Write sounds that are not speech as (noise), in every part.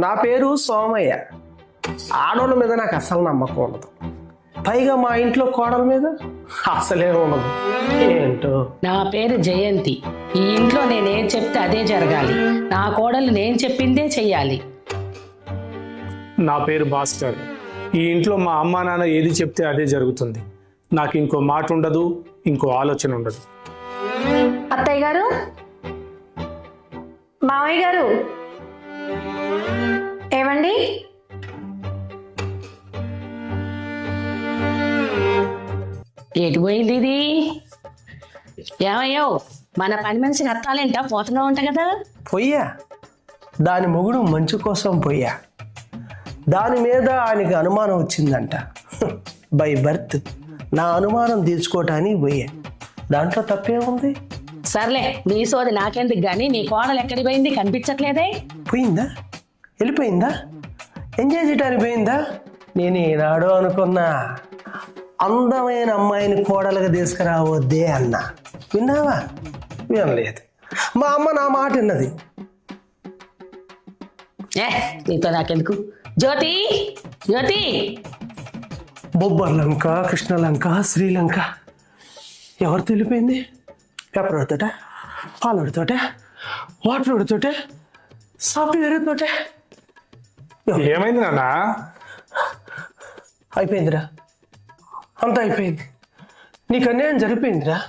నా పేరు సోమయ్య. ఆడోళ్ళ మీద నాకు అసలు నమ్మకం ఉండదు. పైగా మా ఇంట్లో కోడల మీద అసలే ఉండదు. ఏంటో? నా పేరు జయంతి. ఈ ఇంట్లో నేనేం చెప్తే అదే జరగాలి. నా కోడలు నేను చెప్పిందే చెయ్యాలి. నా పేరు భాస్కర్. ఈ ఇంట్లో మా అమ్మా నాన్న ఏది చెప్తే అదే జరుగుతుంది. నాకు ఇంకో మాట ఉండదు ఇంకో ఆలోచన ఉండదు. అత్తయ్య గారు? మామయ్య గారు? ఏమండి? ఎటు పోయింది ఇది? ఏమయ్యో మన పని మనిషికి అత్తాలేంటా పోతూనే ఉంటా కదా? పొయ్యా. దాని మొగుడు మంచు కోసం పొయ్యా. దాని మీద ఆయనకి అనుమానం వచ్చిందంట. (laughs) బై బర్త్ నా అనుమానం తీర్చుకోవటానికి పోయా దాంట్లో తప్పేముంది? సర్లే నీ సోది నాకెందుకు గాని? నీ కోడలు ఎక్కడికి పోయింది? కనిపించట్లేదే? పోయిందా? వెళ్ళిపోయిందా? ఎంజాయ్ చేయడానికి పోయిందా? నేను ఈనాడు అనుకున్నా. అందమైన అమ్మాయిని కోడలుగా తీసుకురావద్దే అన్నా. విన్నావా? వినలేదు. మా అమ్మ నా మాట విన్నది. ఏ నీతో నాకెందుకు? జ్యోతి జ్యోతి. బొబ్బర్లంక కృష్ణలంక శ్రీలంక. ఎవరు తెలిపోయింది? పేపర్ ఉడతోట పాలు ఉడతోట వాటర్ ఉడతోట సాఫ్ట్వేర్ తోటే. ఏమైంది నాన్న? అయిపోయిందిరా. అంతా అయిపోయింది. నీకు అన్యాయం జరిగిపోయిందిరా.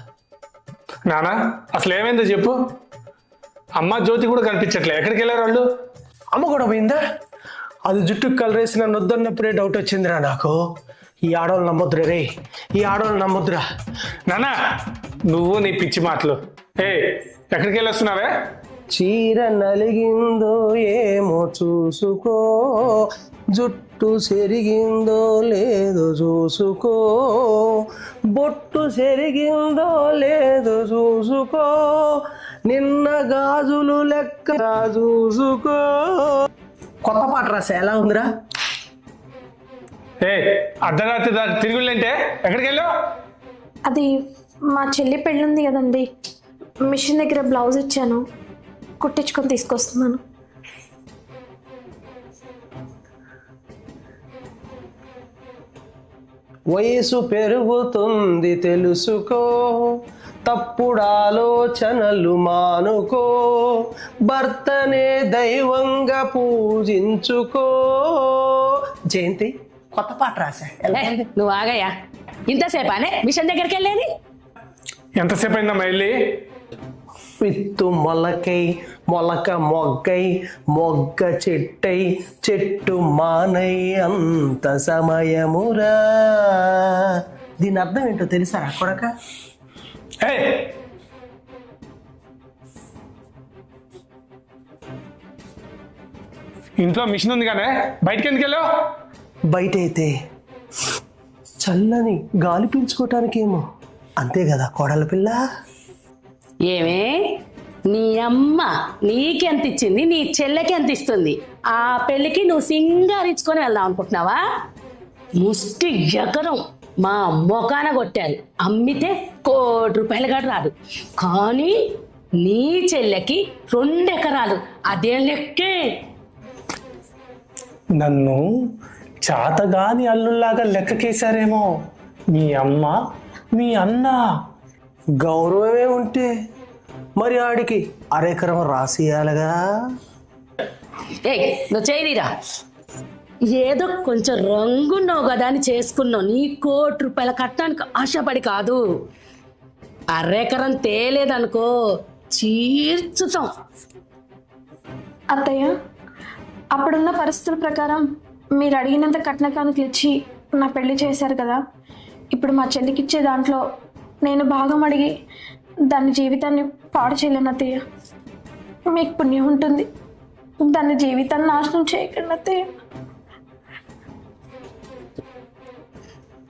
నాన్న అసలు ఏమైందో చెప్పు. అమ్మ జ్యోతి కూడా కనిపించట్లే. ఎక్కడికి వెళ్ళారు వాళ్ళు? అమ్మ కూడా పోయిందా? అది జుట్టుకు కలరేసి నన్ను వద్దన్నప్పుడే డౌట్ వచ్చిందిరా నాకు. ఈ ఆడవాళ్ళు నమ్మొద్దురా రే. ఈ ఆడవాళ్ళు నమ్మొద్దురా. నాన్న నువ్వు నీ పిచ్చి మాటలు. ఏ ఎక్కడికి వెళ్ళొస్తున్నావే? చీర నలిగిందో ఏమో చూసుకో. జుట్టు సెరిగిందో లేదో చూసుకో. బొట్టు సెరిగిందో లేదో చూసుకో. నిన్న గాజులు లెక్క చూసుకో. కొత్త పాట రాసా ఎలా ఉందిరా? ఏ అర్ధరాత్రి దాకా తిరుగుళ్ళంటే ఎక్కడికి వెళ్ళావు అది మా చెల్లి పెళ్ళుంది కదండి. మిషన్ దగ్గర బ్లౌజ్ ఇచ్చాను. కుట్టించుకొని తీసుకొస్తున్నాను. వయసు పెరుగుతుంది తెలుసుకో. తప్పుడు ఆలోచనలు మానుకో. భర్తనే దైవంగా పూజించుకో. జయంతి కొత్త పాట రాశా? నువ్వు ఆగయ్యా. ఇంతసేపానే మిషన్ దగ్గరికి వెళ్ళేది? ఎంతసేపు అయిందమ్మా వెళ్ళి? విత్తు మొలకై మొలక మొగ్గై మొగ్గ చెట్టై చెట్టు మానై అంత సమయమురా. దీని అర్థం ఏంటో తెలుసా కొడక? ఇంట్లో మిషన్ ఉంది కానీ బయటికి ఎందుకు వెళ్ళావు బయట అయితే చల్లని గాలి పీల్చుకోవటానికేమో అంతే కదా కోడల పిల్ల? ఏమే? నీ అమ్మ నీకెంత ఇచ్చింది? నీ చెల్లెకి ఎంత ఇస్తుంది? ఆ పెళ్ళికి నువ్వు సింగారించుకొని వెళ్దాం అనుకుంటున్నావా? ముష్టి ఎకరం మా మొకాన కొట్టారు. అమ్మితే కోటి రూపాయలు కూడా రాదు. కానీ నీ చెల్లెకి రెండు ఎకరాలు. అదేం లెక్కే? నన్ను చాతగాని అల్లుల్లాగా లెక్కకేశారేమో. మీ అమ్మ మీ అన్న. గౌరవమే ఉంటే మరి ఆడికి అరెకరం రాసియాలగా ఏయ్ నువ్వు చేయదిరా ఏదో కొంచెం రంగున్నావు కదా అని చేసుకున్నావు. నీ కోటి రూపాయల కట్టడానికి ఆశపడి కాదు. అరెకరం తేలేదనుకో చీర్చుతాం. అత్తయ్య అప్పుడున్న పరిస్థితుల ప్రకారం మీరు అడిగినంత కట్న కానుకలు ఇచ్చి నా పెళ్ళి చేశారు కదా. ఇప్పుడు మా చెల్లికి ఇచ్చే దాంట్లో నేను భాగం అడిగి దాని జీవితాన్ని పాడు చేయలేను అత్తయ్య. మీకు పుణ్యం ఉంటుంది. దాని జీవితాన్ని నాశనం చేయకండి అత్తయ్య.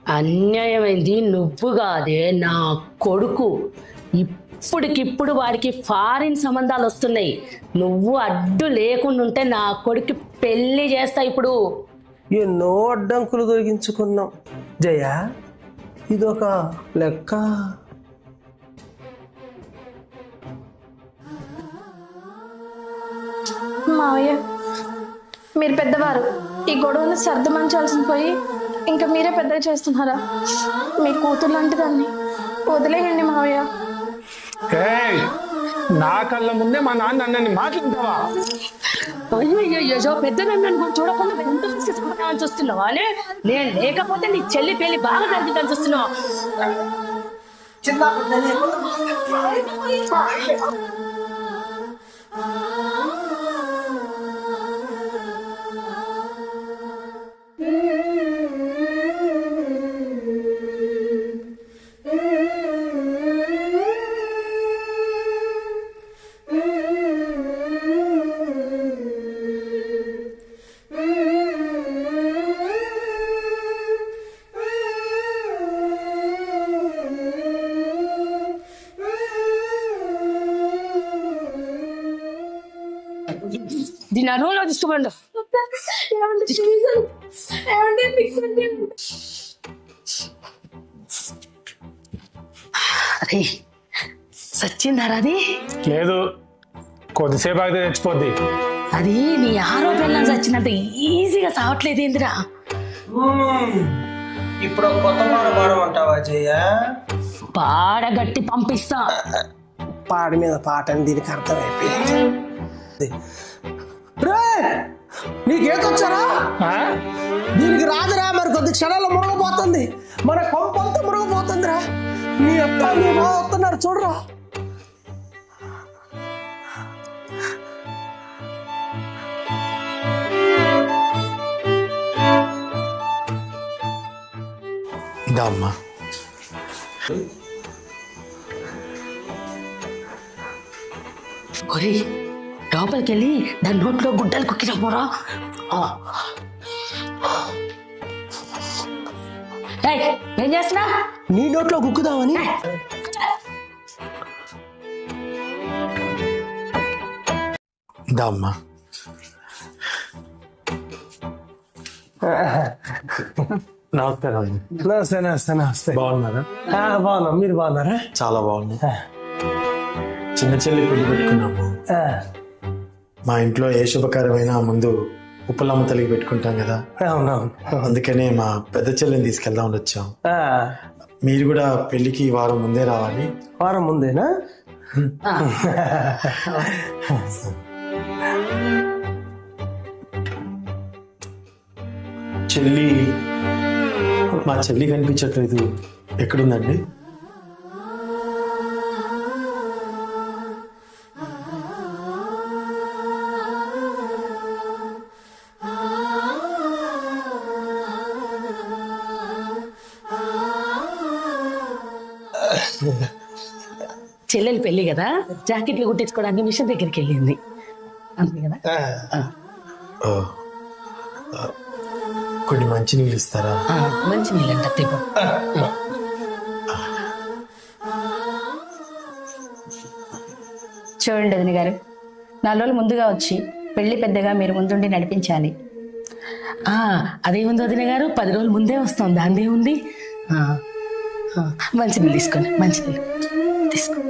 అన్యాయమైంది నువ్వు కాదే నా కొడుకు. ఇప్పటికిప్పుడు వాడికి ఫారిన్ సంబంధాలు వస్తున్నాయి. నువ్వు అడ్డు లేకుండా ఉంటే నా కొడుకు పెళ్ళి చేస్తా ఇప్పుడు. ఎన్నో అడ్డంకులు తొలగించుకున్నాం. జయ ఇదొక లెక్క. మావయ్య మీరు పెద్దవారు. ఈ గొడవను సర్దుమంచాల్సిన పోయి ఇంకా మీరే పెద్దగా చేస్తున్నారా? మీ కూతురు లాంటి దాన్ని వదిలేయండి మావయ్య. నా కళ్ళ ముందే మా నాన్న అన్నని మాట్లాడతావా? అయ్యో పెద్ద నన్ను చూడకుండా ఎంత చూస్తున్నావా నేను లేకపోతే నీ చెల్లి పెళ్ళి బాగా జరుగుతుందని చూస్తున్నావు? దీని అనుభవంలో తీసుకోండి అరే సచ్చిందారా అది? లేదు కొద్దిసేపు ఆగితే తెచ్చిపోద్ది అది నీ ఆరోగ్యం చచ్చినంత ఈజీగా సావట్లేదు ఏందిరా? ఇప్పుడు కొత్త పాట పాడమంటావా జయ? పాడ గట్టి పంపిస్తా. పాట మీద పాట అని దీనికి అర్థమైపోయింది. నీకేతొచ్చారా ఆ? దీనికి రాదురా మరి కొద్ది క్షణాల్లో మురగపోతుంది మన కొంపంతా మురగపోతుందిరా నీ అత్త నీ బావ వస్తున్నారు చూడరా. ఇదా అమ్మా. ఒరే లోపలికి వెళ్ళి దాని నోట్లో గుడ్డలు కుక్కిన పోరా. ఆ. ఏయ్, ఏం చేస్తున్నా? నీ నోట్లో గుక్కుదామని ఇదా అమ్మా నమస్కారం నమస్తే నమస్తే నమస్తే. బాగున్నారా? బాగున్నాం. మీరు బాగున్నారా? చాలా బాగుంది చిన్న చెల్లి పెళ్ళి పెట్టుకున్నాము. ఆ, మా ఇంట్లో ఏ శుభకార్యమైనా ముందు ఉప్పలమ్మ తల్లికి పెట్టుకుంటాం కదా. అవునవును. అందుకనే మా పెద్ద చెల్లిని తీసుకెళ్దామని వచ్చాం. మీరు కూడా పెళ్ళికి వారం ముందే రావాలి. వారం ముందేనా. చెల్లి మా చెల్లి కనిపించట్లేదు. ఎక్కడుందండి? కదా? జాకెట్లు కుట్టించుకోవడానికి మిషన్ దగ్గరికి వెళ్ళింది. అంతే కదా? కొన్ని మంచి నీళ్ళు ఇస్తారా? మంచి నీళ్ళంట తిప్పు చూడండి వదిన గారు నాలుగు రోజులు ముందుగా వచ్చి పెళ్ళి పెద్దగా మీరు ముందుండి నడిపించాలి. ఆ, అదేముంది వదిన గారు పది రోజుల ముందే వస్తాం దాందే ఉంది. మంచి నీళ్ళు తీసుకోండి మంచి నీళ్ళు. తీసుకో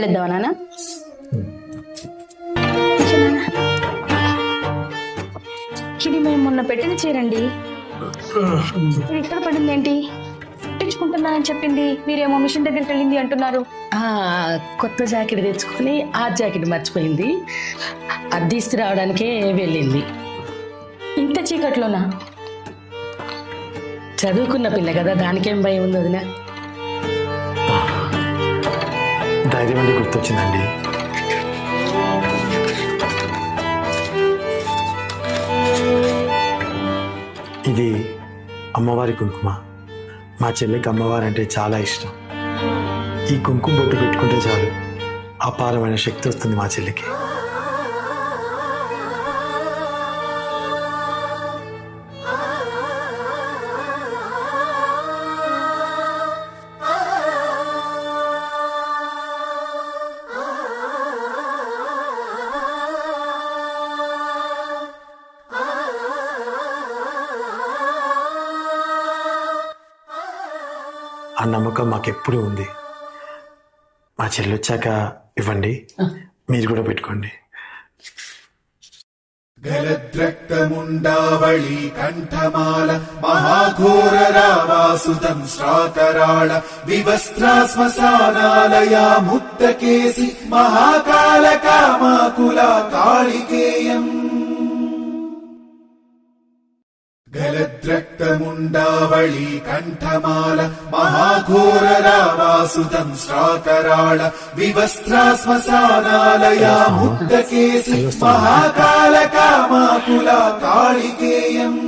వెళ్ళొద్దామా నాన్న? ఇది మేము మొన్న పెట్టిన చీరండి. ఇది ఇక్కడ పడింది ఏంటి? కుట్టించుకుంటున్నానని చెప్పింది. మీరేమో మిషన్ దగ్గరికి వెళ్ళింది అంటున్నారు. ఆ, కొత్త జాకెట్ తెచ్చుకొని ఆ జాకెట్ మర్చిపోయింది. అది తీసుకురావడానికే వెళ్ళింది. ఇంత చీకట్లోనా? చదువుకున్న పిల్ల కదా దానికేం భయం ఉంది వదిన? రాజమండ్రి గుర్తొచ్చిందండి. ఇది అమ్మవారి కుంకుమ. మా చెల్లికి అమ్మవారు అంటే చాలా ఇష్టం. ఈ కుంకుమ బొట్టు పెట్టుకుంటే చాలు అపారమైన శక్తి వస్తుంది మా చెల్లికి. నమ్మకం మాకు ఎప్పుడూ ఉంది మా చెల్లి వచ్చాక ఇవ్వండి మీరు కూడా పెట్టుకోండి गलद्रक्तमुण्डावळी कण्ठमाल महाघोररावासुतं श्राकराळ विवस्त्रा श्मशानालया मुक्तकेसि महाकालकामाकुला काळिकेयम् गलद्रक्तमुण्डावळी कण्ठमाल महाघोररावासुतं श्राकराळ विवस्त्रा श्मशानालया मुक्तकेसि महाकालकामाकुला काळिकेयम्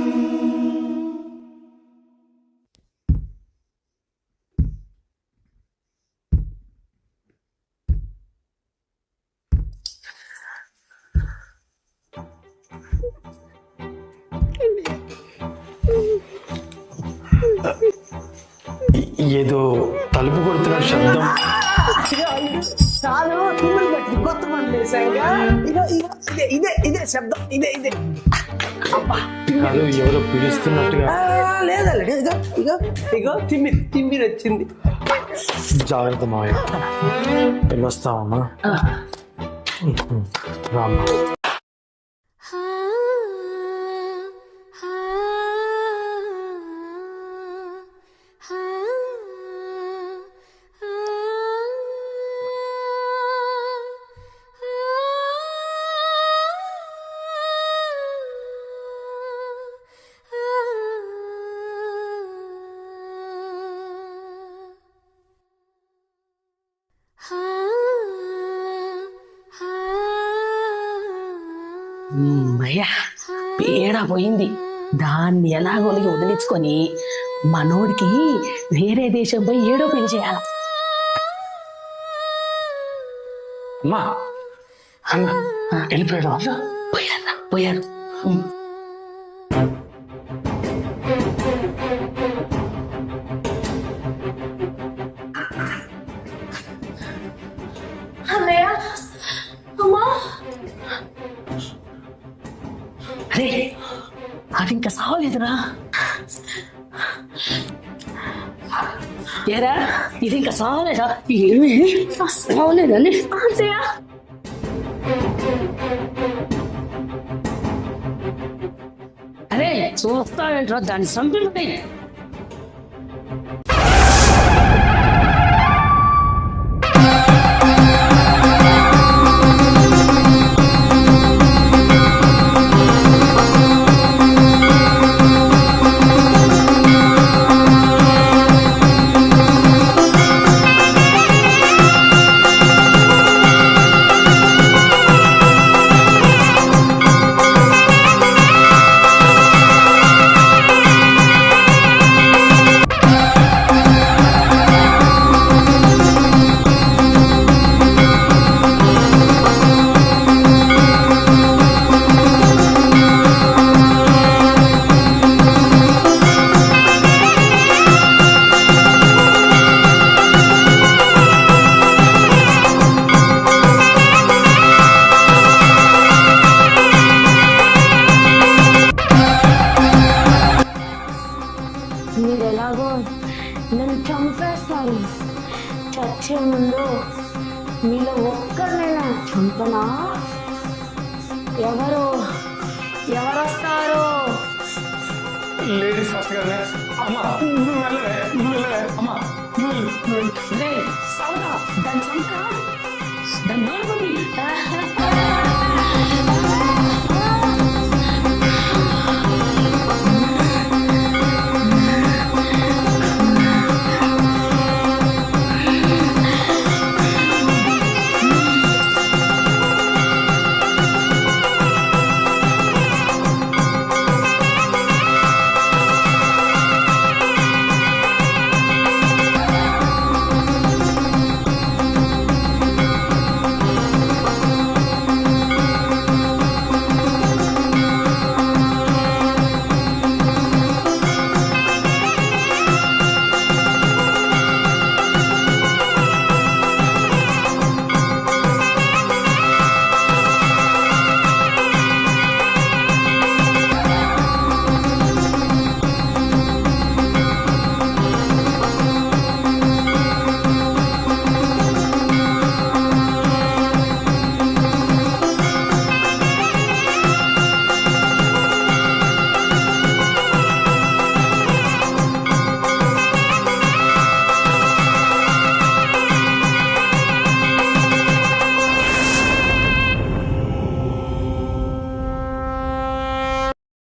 ఏదో తలుపు కొడుతున్న శబ్దం. చాలు కొత్త ఇదో ఇదో ఇదే ఇదే ఇదే శబ్దం ఇదే ఇదే. కాదు ఎవరో పిలుస్తున్నట్టుగా. ఆ, లేదండి ఇగో ఇగో ఇగో తిమ్మి తిమ్మిరి వచ్చింది. జాగ్రత్త మావయ్య. వెళ్ళొస్తామమ్మా రామ్మా. పోయింది. దాన్ని ఎలాగోలిగి వదిలించుకొని మనోడికి వేరే దేశం పోయి ఏడో పెళ్ళి చేయాలి? అమ్మా అన్న వెళ్ళిపోయాడు పోయారా పోయారు. ఇంకా సావలేదురా. ఏరా ఇది ఇంకా సావలేదా? ఏమి? సావలేదని అత్తయ్య అరే చూస్తావేంట్రా దాన్ని చంపిస్తాయి కదా అమ్మా నువ్వు వెళ్ళవే నువ్వు వెళ్ళవే అమ్మా నువ్వు వెళ్ళు, నువ్వు